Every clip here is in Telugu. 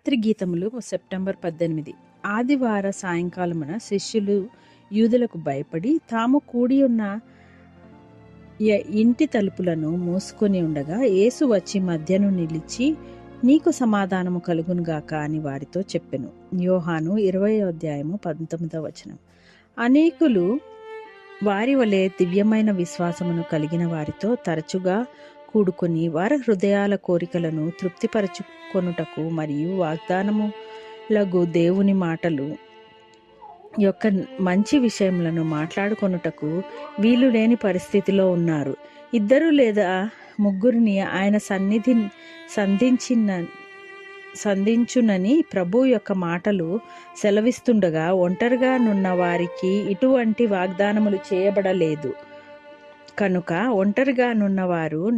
రాత్రి గీతములు సెప్టెంబర్ పద్దెనిమిది. ఆదివార సాయంకాలమున శిష్యులు యూదులకు భయపడి తాము కూడి ఉన్న ఇంటి తలుపులను మూసుకొని ఉండగా యేసు వచ్చి మధ్యను నిలిచి నీకు సమాధానము కలుగునుగాక అని వారితో చెప్పెను. యోహాను ఇరవై అధ్యాయము పంతొమ్మిదవ వచనం. అనేకులు వారి వలె దివ్యమైన విశ్వాసమును కలిగిన వారితో తరచుగా కూడుకొని వారి హృదయాల కోరికలను తృప్తిపరచుకొనుటకు మరియు వాగ్దానములగు దేవుని మాటలు యొక్క మంచి విషయములను మాట్లాడుకొనుటకు వీలు లేని పరిస్థితిలో ఉన్నారు. ఇద్దరు లేదా ముగ్గురిని ఆయన సన్నిధి సంధించిన సంధించునని ప్రభు యొక్క మాటలు సెలవిస్తుండగా ఒంటరిగా నున్న వారికి ఇటువంటి వాగ్దానములు చేయబడలేదు. కనుక ఒంటరిగానున్నవారు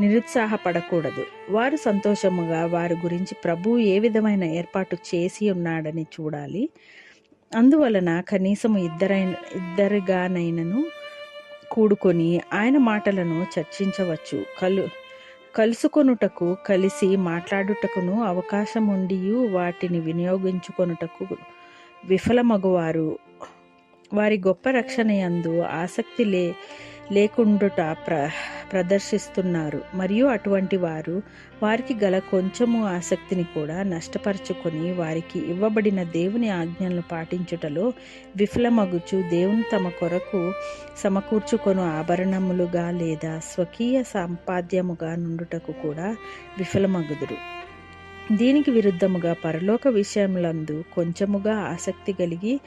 నిరుత్సాహపడకూడదు. వారు సంతోషముగా వారి గురించి ప్రభువు ఏ విధమైన ఏర్పాటు చేసి ఉన్నాడని చూడాలి. అందువలన కనీసము ఇద్దరైన ఇద్దరిగానైనను కూడుకొని ఆయన మాటలను చర్చించవచ్చు. కలు కలుసుకొనుటకు కలిసి మాట్లాడుటకును అవకాశం ఉండి వాటిని వినియోగించుకొనుటకు విఫలమగువారు. వారి గొప్ప రక్షణ యందు ఆసక్తి లే లేకుండుట ప్ర ప్రదర్శిస్తున్నారు. మరియు అటువంటి వారు వారికి గల కొంచెము ఆసక్తిని కూడా నష్టపరుచుకొని వారికి ఇవ్వబడిన దేవుని ఆజ్ఞలను పాటించుటలో విఫలమగుచు దేవుని తమ కొరకు సమకూర్చుకొను ఆభరణములుగా లేదా స్వకీయ సంపాద్యముగా నుండుటకు కూడా విఫలమగుదురు. దీనికి విరుద్ధముగా పరలోక విషయములందు కొంచెముగా ఆసక్తి కలిగి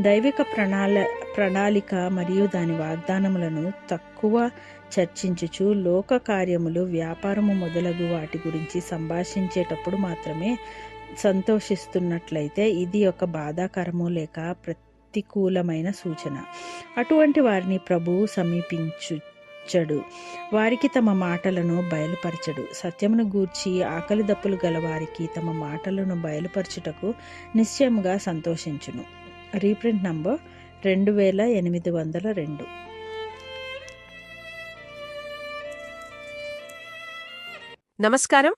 దైవిక ప్రణాళ ప్రణాళిక మరియు దాని వాగ్దానములను తక్కువ చర్చించుచు లోక కార్యములు వ్యాపారము మొదలగు వాటి గురించి సంభాషించేటప్పుడు మాత్రమే సంతోషిస్తున్నట్లయితే ఇది ఒక బాధాకరము లేక ప్రతికూలమైన సూచన. అటువంటి వారిని ప్రభువు సమీపించు చెడు వారికి తమ మాటలను బయలుపరచడు. సత్యమును గూర్చి ఆకలి దప్పులు గల వారికి తమ మాటలను బయలుపరచుటకు నిశ్చయముగా సంతోషించును. రీప్రింట్ నంబర్ రెండు వేల ఎనిమిది వందల రెండు. నమస్కారం.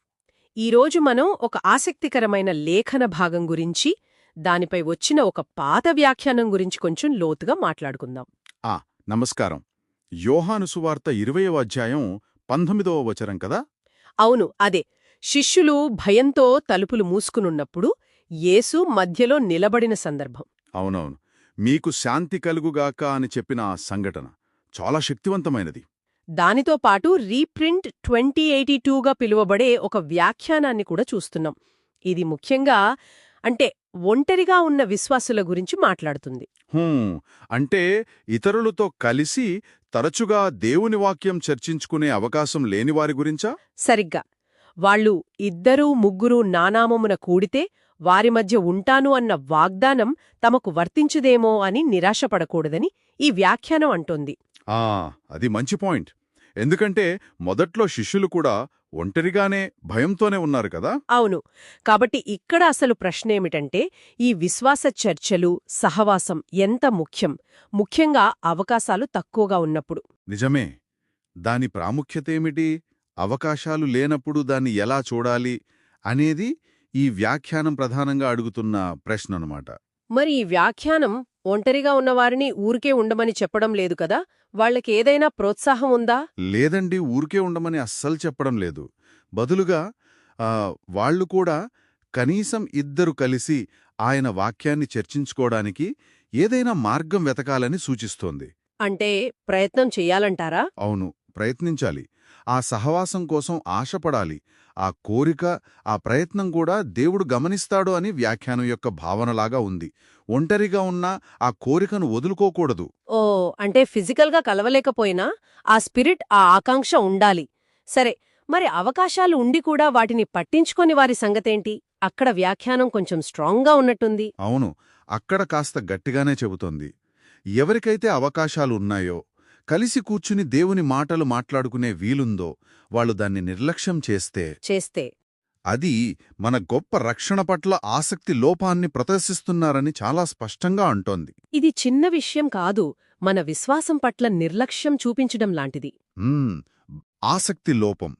ఈరోజు మనం ఒక ఆసక్తికరమైన లేఖన భాగం గురించి దానిపై వచ్చిన ఒక పాత వ్యాఖ్యానం గురించి కొంచెం లోతుగా మాట్లాడుకుందాం. ఆ నమస్కారం. యోహాను సువార్త ఇరవయవ అధ్యాయం పంతొమ్మిదవ వచనం కదా? అవును అదే. శిష్యులు భయంతో తలుపులు మూసుకునున్నప్పుడు యేసు మధ్యలో నిలబడిన సందర్భం. అవునవును. మీకు శాంతి కలుగుగాక అని చెప్పిన ఆ సంఘటన చాలా శక్తివంతమైనది. దానితో పాటు రీప్రింట్ ట్వంటీ ఎయిటీ టూగా పిలువబడే ఒక వ్యాఖ్యానాన్ని కూడా చూస్తున్నాం. ఇది ముఖ్యంగా అంటే ఒంటరిగా ఉన్న విశ్వాసుల గురించి మాట్లాడుతుంది. హూం అంటే ఇతరులతో కలిసి తరచుగా దేవుని వాక్యం చర్చించుకునే అవకాశం లేని వారి గురించా? సరిగ్గా. వాళ్ళు ఇద్దరూ ముగ్గురు నానామమున కూడితే వారి మధ్య ఉంటాను అన్న వాగ్దానం తమకు వర్తించుదేమో అని నిరాశపడకూడదని ఈ వ్యాఖ్యానం అంటోంది. ఆ అది మంచి పాయింట్. ఎందుకంటే మొదట్లో శిష్యులు కూడా ఒంటరిగానే భయంతోనే ఉన్నారు కదా? అవును. కాబట్టి ఇక్కడ అసలు ప్రశ్నేమిటంటే ఈ విశ్వాస చర్చలు సహవాసం ఎంత ముఖ్యం? ముఖ్యంగా అవకాశాలు తక్కువగా ఉన్నప్పుడు. నిజమే. దాని ప్రాముఖ్యతేమిటి అవకాశాలు లేనప్పుడు దాన్ని ఎలా చూడాలి? అనేది ఈ వ్యాఖ్యానం ప్రధానంగా అడుగుతున్న ప్రశ్న అన్నమాట మరి ఈ వ్యాఖ్యానం ఒంటరిగా ఉన్నవారిని ఊరికే ఉండమని చెప్పడం లేదు కదా? వాళ్ళకి ఏదైనా ప్రోత్సాహం ఉందా? లేదండి ఊరికే ఉండమని అస్సలు చెప్పడం లేదు. బదులుగా వాళ్ళు కూడా కనీసం ఇద్దరు కలిసి ఆయన వాక్యాన్ని చర్చించుకోవడానికి ఏదైనా మార్గం వెతకాలని సూచిస్తోంది. అంటే ప్రయత్నం చెయ్యాలంటారా అవును ప్రయత్నించాలి. ఆ సహవాసం కోసం ఆశపడాలి. ఆ కోరిక ఆ ప్రయత్నం కూడా దేవుడు గమనిస్తాడు అని వ్యాఖ్యానం యొక్క భావనలాగా ఉంది. ఒంటరిగా ఉన్నా ఆ కోరికను వదులుకోకూడదు. ఓ అంటే ఫిజికల్గా కలవలేకపోయినా ఆ స్పిరిట్ ఆ ఆకాంక్ష ఉండాలి. సరే మరి అవకాశాలు ఉండి కూడా వాటిని పట్టించుకొని వారి సంగతేంటి? అక్కడ వ్యాఖ్యానం కొంచెం స్ట్రాంగ్గా ఉన్నట్టుంది. అవును అక్కడ కాస్త గట్టిగానే చెబుతోంది. ఎవరికైతే అవకాశాలు ఉన్నాయో కలిసి కూర్చుని దేవుని మాటలు మాట్లాడుకునే వీలుందో వాళ్ళు దాన్ని నిర్లక్ష్యం చేస్తే చేస్తే. అది మన గొప్ప రక్షణ పట్ల ఆసక్తి లోపాన్ని ప్రదర్శిస్తున్నారని చాలా స్పష్టంగా అంటోంది. ఇది చిన్న విషయం కాదు మన విశ్వాసం పట్ల నిర్లక్ష్యం చూపించడం లాంటిది. ఆసక్తి లోపం.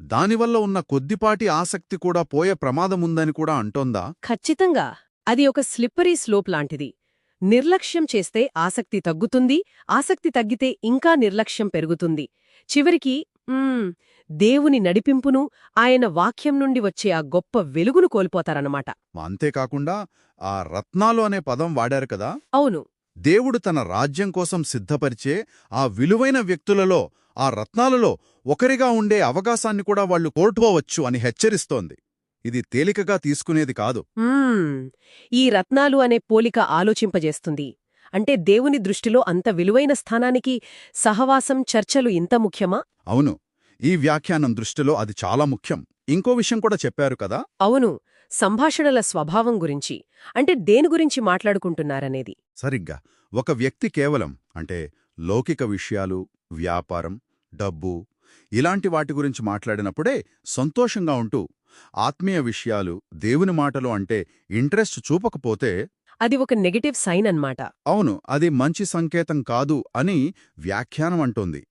దానివల్ల ఉన్న కొద్దిపాటి ఆసక్తి కూడా పోయే ప్రమాదముందని కూడా అంటోందా? ఖచ్చితంగా. అది ఒక స్లిప్పరీ స్లోప్ లాంటిది. నిర్లక్ష్యం చేస్తే ఆసక్తి తగ్గుతుంది ఆసక్తి తగ్గితే ఇంకా నిర్లక్ష్యం పెరుగుతుంది. చివరికి దేవుని నడిపింపును ఆయన వాక్యం నుండి వచ్చే ఆ గొప్ప వెలుగును కోల్పోతారన్నమాట. అంతేకాకుండా ఆ రత్నాలు అనే పదం వాడారు కదా? అవును. దేవుడు తన రాజ్యం కోసం సిద్ధపరిచే ఆ విలువైన వ్యక్తులలో ఆ రత్నాలలో ఒకరిగా ఉండే అవకాశాన్ని కూడా వాళ్ళు కోల్పోవచ్చు అని హెచ్చరిస్తోంది. ఇది తేలికగా తీసుకునేది కాదు. ఈ రత్నాలు అనే పోలిక ఆలోచింపజేస్తుంది. అంటే దేవుని దృష్టిలో అంత విలువైన స్థానానికి సహవాసం చర్చలు ఇంత ముఖ్యమా? అవును. ఈ వ్యాఖ్యానం దృష్టిలో అది చాలా ముఖ్యం. ఇంకో విషయం కూడా చెప్పారు కదా? అవును. సంభాషణల స్వభావం గురించి. అంటే దేని గురించి మాట్లాడుకుంటున్నారనేది. సరిగ్గా. ఒక వ్యక్తి కేవలం అంటే లౌకిక విషయాలు వ్యాపారం డబ్బు ఇలాంటి వాటి గురించి మాట్లాడినప్పుడే సంతోషంగా ఉంటూ ఆత్మీయ విషయాలు దేవుని మాటలు అంటే ఇంట్రెస్ట్ చూపకపోతే అది ఒక నెగటివ్ సైన్ అన్నమాట. అవును అది మంచి సంకేతం కాదు అని వ్యాఖ్యానం అంటోంది.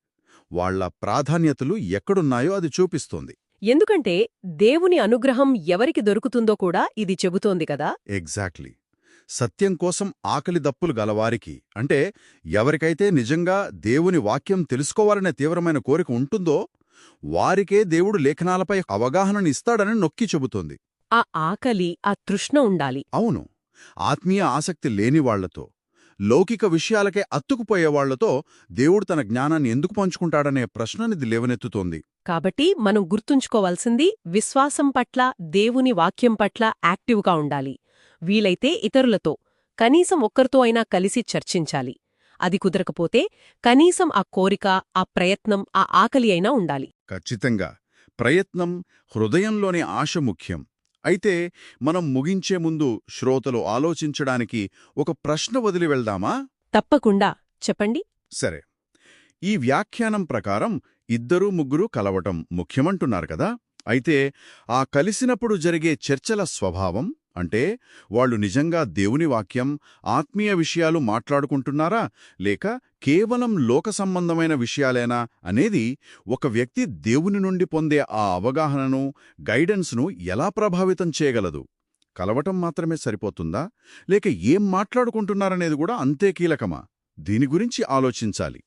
వాళ్ళ ప్రాధాన్యతలు ఎక్కడున్నాయో అది చూపిస్తోంది. ఎందుకంటే దేవుని అనుగ్రహం ఎవరికి దొరుకుతుందో కూడా ఇది చెబుతోంది కదా. ఎగ్జాక్ట్లీ. సత్యం కోసం ఆకలి దప్పులు గలవారికి అంటే ఎవరికైతే నిజంగా దేవుని వాక్యం తెలుసుకోవాలనే తీవ్రమైన కోరిక ఉంటుందో వారికే దేవుడు లేఖనాలపై అవగాహననిస్తాడని నొక్కి చెబుతోంది. ఆ ఆకలి ఆ తృష్ణ ఉండాలి. అవును. ఆత్మీయ ఆసక్తి లేని వాళ్ళతో లౌకిక విషయాలకే అత్తుకుపోయేవాళ్ళతో దేవుడు తన జ్ఞానాన్ని ఎందుకు పంచుకుంటాడనే ప్రశ్ననిది లేవనెత్తుతోంది. కాబట్టి మనం గుర్తుంచుకోవాల్సింది విశ్వాసం పట్ల దేవుని వాక్యం పట్ల యాక్టివ్గా ఉండాలి. వీలైతే ఇతరులతో కనీసం ఒక్కరితో అయినా కలిసి చర్చించాలి. అది కుదరకపోతే కనీసం ఆ కోరిక ఆ ప్రయత్నం ఆ ఆకలి అయినా ఉండాలి. ఖచ్చితంగా. ప్రయత్నం హృదయంలోని ఆశ ముఖ్యం. అయితే మనం ముగించే ముందు శ్రోతలు ఆలోచించడానికి ఒక ప్రశ్న వదిలి వెళ్దామా? తప్పకుండా. చెప్పండి. సరే. ఈ వ్యాఖ్యానం ప్రకారం ఇద్దరూ ముగ్గురు కలవటం ముఖ్యమంటున్నారు కదా. అయితే ఆ కలిసినప్పుడు జరిగే చర్చల స్వభావం అంటే వాళ్ళు నిజంగా దేవుని వాక్యం ఆత్మీయ విషయాలు మాట్లాడుకుంటున్నారా? లేక కేవలం లోక సంబంధమైన విషయాలేనా? అనేది ఒక వ్యక్తి దేవుని నుండి పొందే ఆ అవగాహనను గైడెన్స్ను ఎలా ప్రభావితం చేయగలదు? కలవటం మాత్రమే సరిపోతుందా? లేక ఏం మాట్లాడుకుంటున్నారనేది కూడా అంతే కీలకమా? దీని గురించి ఆలోచించాలి.